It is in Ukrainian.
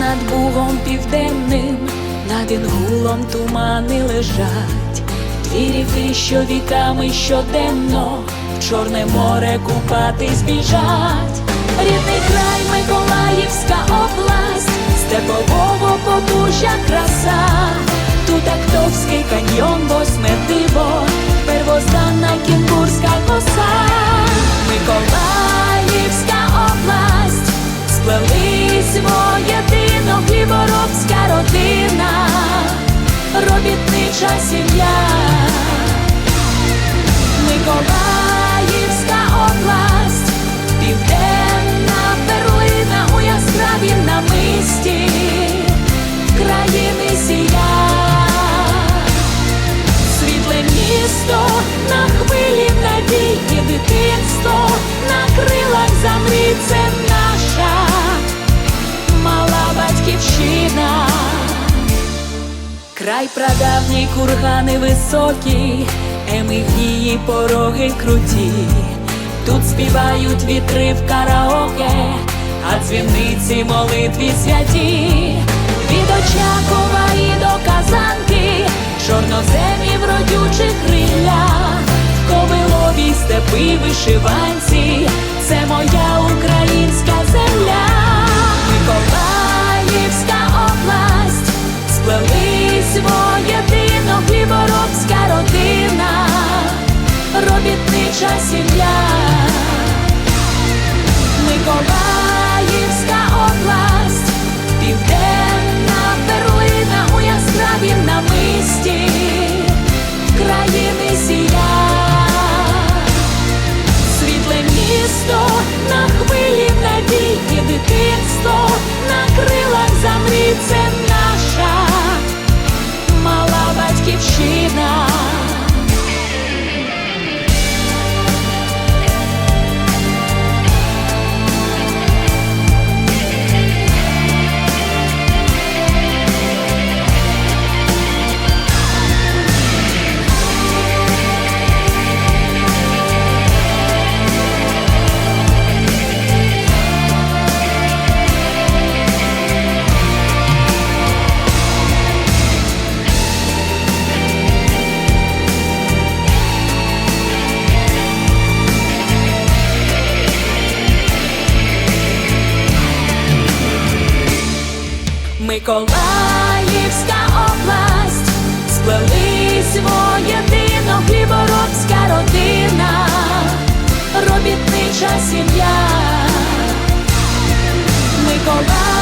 над Бугом південним, над Інгулом тумани лежать, дві ріки, що віками щоденно в Чорне море купатись біжать. Рідний край Миколаївська область, степового побужжя краса, робітнича сім'я. Миколаївська Край прадавній кургани високі, емигії пороги круті. Тут співають вітри в караоке, а дзвіниці молитві святі. Від Очакова і до Казанки, чорноземів родючих крилля, в Ковилові степи вишиванці, воєдино хліборобська родина, робітнича сім'я, Миколаївська область, сплелись воєдино хліборобська родина, робітнича сім'я. Миколаївська